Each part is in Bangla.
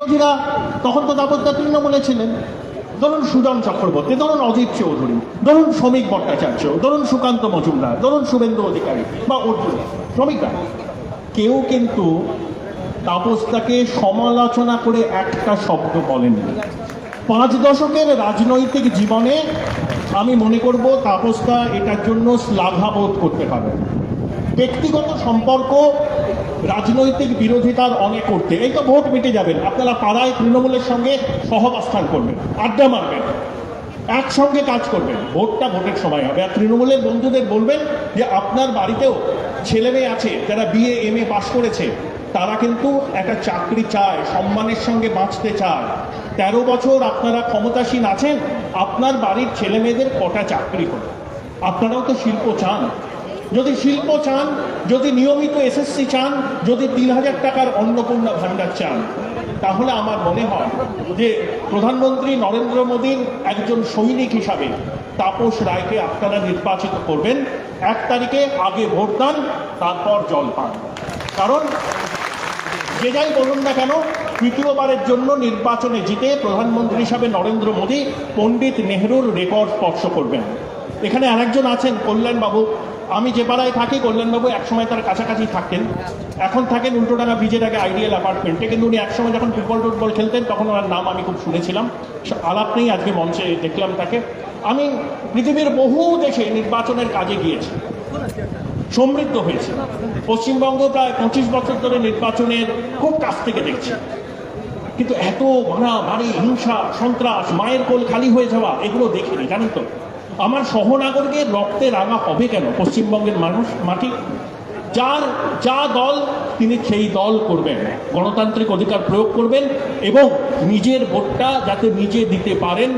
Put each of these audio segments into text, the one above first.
বিরোধীরা তখন তো দাপত্তা তৃণমূলে ছিলেন। ধরুন সুজন চক্রবর্তী, ধরুন অজিত চৌধুরী, ধরুন শ্রমিক ভট্টাচার্য, ধরুন সুকান্ত মজুমদার, ধরুন শুভেন্দু অধিকারী বা অর্জুন, শ্রমিকরা। কেউ কিন্তু তাপসদাকে সমালোচনা করে একটা শব্দ বলেননি। পাঁচ দশকের রাজনৈতিক জীবনে আমি মনে করব তাপসদা এটার জন্য শ্লাঘাবোধ করতে পারেন। ব্যক্তিগত সম্পর্ক রাজনৈতিক বিরোধিতার অনেক করতে। এই তো ভোট মিটে যাবেন আপনারা পাড়ায় তৃণমূলের সঙ্গে সহবস্থান করবেন, আড্ডা মারবেন, একসঙ্গে কাজ করবেন। ভোটটা ভোটের সময় হবে। আর তৃণমূলের বন্ধুদের বলবেন যে, আপনার বাড়িতেও ছেলে মেয়ে আছে, যারা বিএ এম এ পাশ করেছে, তারা কিন্তু একটা চাকরি চায়, সম্মানের সঙ্গে বাঁচতে চায়। তেরো বছর আপনারা ক্ষমতাসীন আছেন, আপনার বাড়ির ছেলে মেয়েদের কটা চাকরি করে আপনারাও তো শিল্প চান। যদি শিল্প চান, যদি নিয়মিত এসএসসি চান, যদি তিন হাজার টাকার অন্নপূর্ণা ভাণ্ডার চান, তাহলে আমার মনে হয় যে প্রধানমন্ত্রী নরেন্দ্র মোদীর একজন সৈনিক হিসাবে তাপস রায়কে আপনারা নির্বাচিত করবেন। এক তারিখে আগে ভোট দান, তারপর জল পান। কারণ যে যাই বলুন না কেন, তৃতীয়বারের জন্য নির্বাচনে জিতে প্রধানমন্ত্রী হিসাবে নরেন্দ্র মোদী পণ্ডিত নেহরুর রেকর্ড স্পর্শ করবেন। এখানে আরেকজন আছেন কল্যাণবাবু। আমি যে পাড়ায় থাকি, কল্যাণবাবু একসময় তার কাছাকাছি থাকতেন। এখন থাকেন উল্টোডাঙ্গা আগে আইডিয়াল অ্যাপার্টমেন্টে কিন্তু উনি একসময় যখন ফুটবল টুটবল খেলতেন, তখন ওনার নাম আমি খুব শুনেছিলাম। আলাপ নেই, আজকে মঞ্চে দেখলাম তাকে। আমি পৃথিবীর বহু দেশে নির্বাচনের কাজে গিয়েছি। সমৃদ্ধ হয়েছে। পশ্চিমবঙ্গ প্রায় পঁচিশ বছর ধরে নির্বাচনের খুব কাছ থেকে দেখছি। কিন্তু এত ভাড়া মারি হিংসা, সন্ত্রাস, মায়ের কোল খালি হয়ে যাওয়া, এগুলো দেখিনি, জানেন তো? আমার সহনাগরিকের রক্তে রাঙা হবে কেন পশ্চিমবঙ্গের মানুষ মাটি যার যা দল তিনি সেই দল করবেন গণতান্ত্রিক অধিকার প্রয়োগ করবেন এবং নিজের ভোটটা যাতে নিজে দিতে পারেন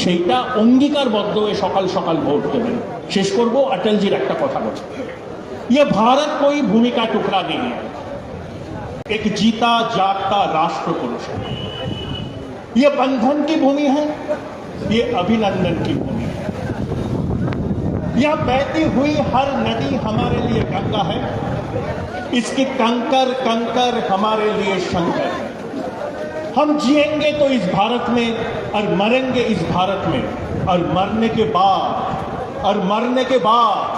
সেইটা অঙ্গীকারবদ্ধ হয়ে সকাল সকাল ভোট দেবেন শেষ করব অটলজির একটা কথা বলছি ये भारत कोई भूमि का टुकड़ा नहीं है एक जीता जागता राष्ट्र पुरुष है ये बंधन की भूमि है ये अभिनंदन की भूमि है यह बहती हुई हर नदी हमारे लिए गंगा है। इसकी कंकर कंकर हमारे लिए शंकर। हम जिएँगे तो इस भारत में और मरेंगे इस भारत में। और मरने के बाद, और मरने के बाद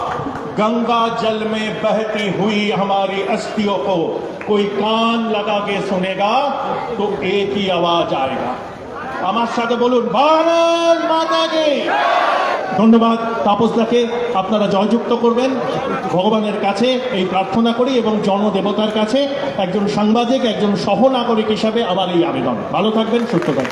गंगा जल में बहती हुई हमारी अस्थियों को कोई कान लगा के सुनेगा तो एक ही आवाज़ आएगा। हमारे साथ बोलू, भारत माता की। ধন্যবাদ। তাপসদাকে আপনারা জয়যুক্ত করবেন। ভগবানের কাছে এই প্রার্থনা করি এবং জনদেবতার কাছে একজন সাংবাদিক, একজন সহ নাগরিক হিসাবে আমার এই আবেদন। ভালো থাকবেন, সুস্থ থাকবেন।